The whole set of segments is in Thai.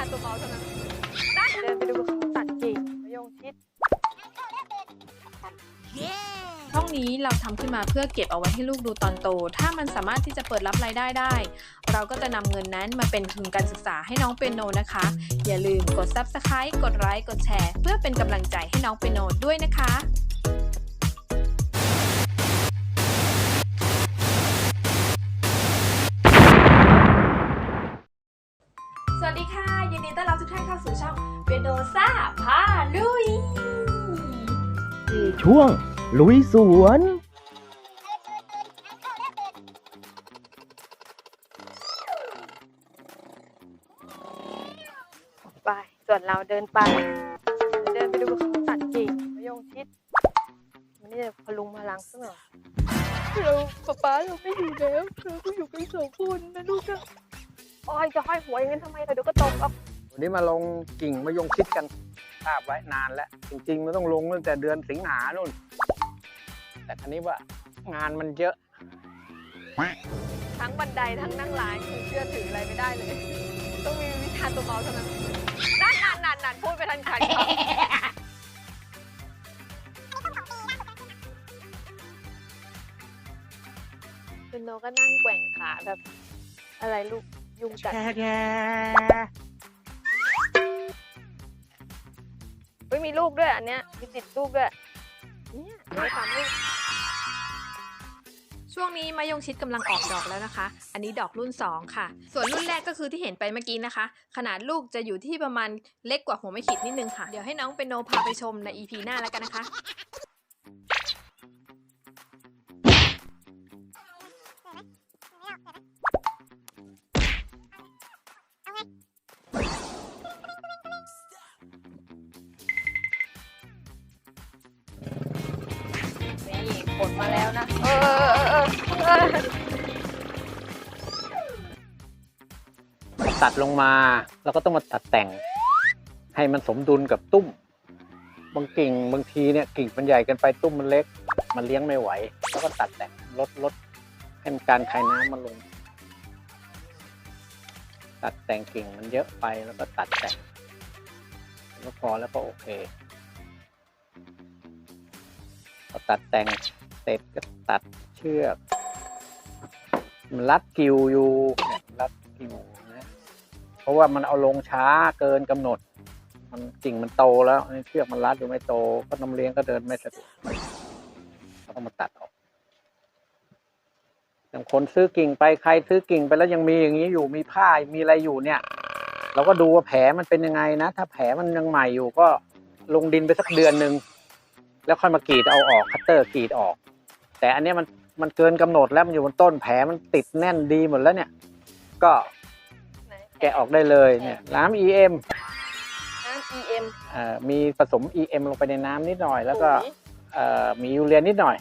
าตัวเบาเท่านั้นได้เดินไปดูเขาตัดกิ่งมะยงชิดช่องนี้เราทำขึ้นมาเพื่อเก็บเอาไว้ให้ลูกดูตอนโต ถ้ามันสามารถที่จะเปิดรับรายได้ได้ เราก็จะนำเงินนั้นมาเป็นทุนการศึกษาให้น้องเปียโนนะคะ อย่าลืมกด Subscribe กดไลค์ กดแชร์ เพื่อเป็นกำลังใจให้น้องเปียโนด้วยนะคะ ยินดีต้อนรับทุกท่านเข้าสู่ช่องเปียโนซ่าพาลุย ช่วง ลุยสวน ไป ส่วนเราเดินไป เดินไปดูเขาตัดกิ่งมะยงชิดมันนี่จะพลุงพลังสักหน่อยเราป๊าป๊าเราไม่อยู่แล้วเราก็อยู่กันสองคนนะลูกนะ อ้อยจะห้อยหัวอย่างนั้นทำไมล่ะเดี๋ยวก็ตกเอาวันนี้มาลงกิ่งมะยงชิดกันทราบไว้นานแล้ว จริงๆมันต้องลงตั้งแต่เดือนสิงหาโน่น แต่ครั้นี้ว่างานมันเยอะ ทั้งบันไดทั้งนั่งร้านคือเชื่อถืออะไรไม่ได้เลย ต้องมีวิชาตัวเบาเท่านั้นนั่นนั่นนั่นนั่นพูดไปทันใครเป็นโนก็นั่งแกว่งขาแบบอะไรลูก ยุงกัดเฮ้ยมีลูกด้วยอันเนี้ยมีติดลูกด้วยเนี่ยไม่ทำลูกช่วงนี้มะยงชิดกำลังออกดอกแล้วนะคะ อันนี้ดอกรุ่น 2 ค่ะ ส่วนรุ่นแรกก็คือที่เห็นไปเมื่อกี้นะคะ ขนาดลูกจะอยู่ที่ประมาณเล็กกว่าหัวไม่ขีดนิดนึงค่ะ เดี๋ยวให้น้องเป็นโนพาไปชมใน EP หน้าแล้วกันนะคะ มาแล้วนะเออเออเออเออตัดลงมาแล้วก็ต้องมาตัดแต่ง ให้มันสมดุลกับตุ้ม บางกิ่งบางทีเนี่ยกิ่งมันใหญ่เกันไปตุ้มมันเล็ก มันเลี้ยงไม่ไหว แล้วก็ตัดแต่งลดลดให้มันการคายน้ำมันลง ตัดแต่งกิ่งมันเยอะไปแล้วก็ตัดแต่งแล้วพอแล้วก็โอเคพอตัดแต่ง เสร็จก็ตัดเชือกมันรัดกิวอยู่เนี่ยรัดกิวนะเพราะว่ามันเอาลงช้าเกินกำหนด มันกิ่งมันโตแล้วเชือกมันรัดอยู่ไม่โต ก็น้ำเลี้ยงก็เดินไม่สะดวกต้องมาตัดออกอย่างคนซื้อกิ่งไปใครซื้อกิ่งไปแล้วยังมีอย่างนี้อยู่มีผ้ามีอะไรอยู่เนี่ย เราก็ดูว่าแผลมันเป็นยังไงนะ ถ้าแผลมันยังใหม่อยู่ก็ลงดินไปสักเดือนหนึ่งแล้วค่อยมากรีดเอาออกคัตเตอร์กรีดออก แต่อันเนี้ยมันมันเกินกำหนดแล้วมันอยู่บนต้นแผลมันติดแน่นดีหมดแล้วเนี่ย ก็ไหนแกะออกได้เลยเนี่ยน้ำ EM น้ำ EM เอ่อมีผสม EM ลงไปในน้ำนิดหน่อย แล้วก็ปุ๋ยเอ่อมียูเรียนิดหน่อย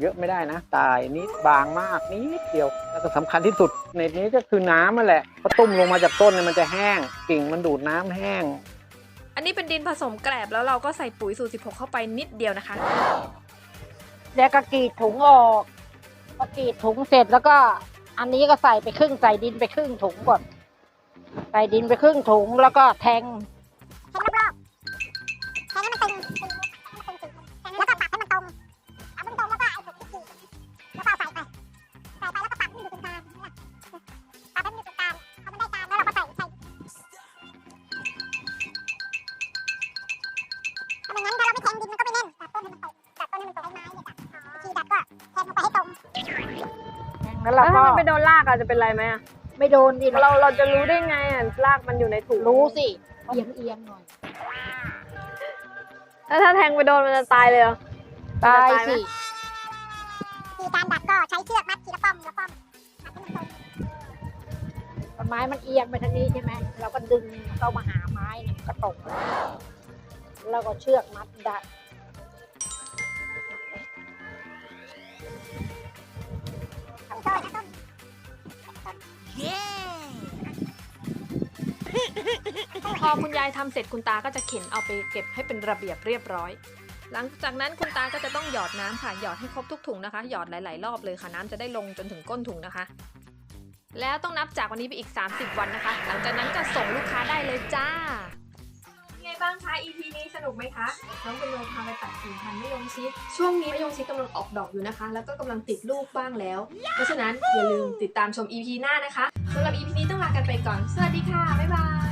เยอะไม่ได้นะ ตายนิดบางมากนิดเดียว แล้วก็สำคัญที่สุดในนี้ก็คือน้ำนั่นแหละพอต้มลงมาจากต้นเนี่ยมันจะแห้งกิ่งมันดูดน้ำแห้ง อันนี้เป็นดินผสมแกลบแล้วเราก็ใส่ปุ๋ยสูตร16 เข้าไปนิดเดียวนะคะ แล้วก็กรีดถุงออกพอกรีดถุงเสร็จแล้วก็ อันนี้ก็ใส่ไปครึ่งใส่ดินไปครึ่งถุงก่อน ใส่ดินไปครึ่งถุงแล้วก็แทง แล้วแล้เราวถ้าก็มันไปโดนรากอะจะเป็นไรไหมอะไม่โดนดิเราเราจะรู้ได้ไงอะรากมันอยู่ในถุงรู้สิเอียงเอียงๆหน่อย แล้วถ้าแทงไปโดนมันจะตายเลยเหรอ ตายตายไหมสิ วิธีการดัดก็ใช้เชือกมัดทีละป้อมทีละป้อมมัดให้มันตรง ต้นไม้มันเอียงไปทางนี้ใช่ไหม เราก็ดึงเข้ามาหาไม้เนี่ยก็ตรงแล้วก็เชือกมัดได้ท พอคุณยายทำเสร็จคุณตาก็จะเข็นเอาไปเก็บให้เป็นระเบียบเรียบร้อย หลังจากนั้นคุณตาก็จะต้องหยอดน้ำค่ะหยอดให้ครบทุกถุงนะคะ หยอดหลาย ๆ รอบเลยค่ะน้ำจะได้ลงจนถึงก้นถุงนะคะ แล้วต้องนับจากวันนี้ไปอีก 30 วันนะคะ หลังจากนั้นก็ส่งลูกค้าได้เลยจ้า บ้างคะ EP นี้สนุกไหมคะ น้องเป็นโยพาไปตัดกิ่งพันธุ์มะยงชิด ช่วงนี้มะยงชิดกำลังออกดอกอยู่นะคะ แล้วก็กำลังติดลูกบ้างแล้ว เพราะฉะนั้นอย่าลืมติดตามชม EP หน้านะคะสำหรับ EP นี้ต้องลากันไปก่อน สวัสดีค่ะ บ๊ายบาย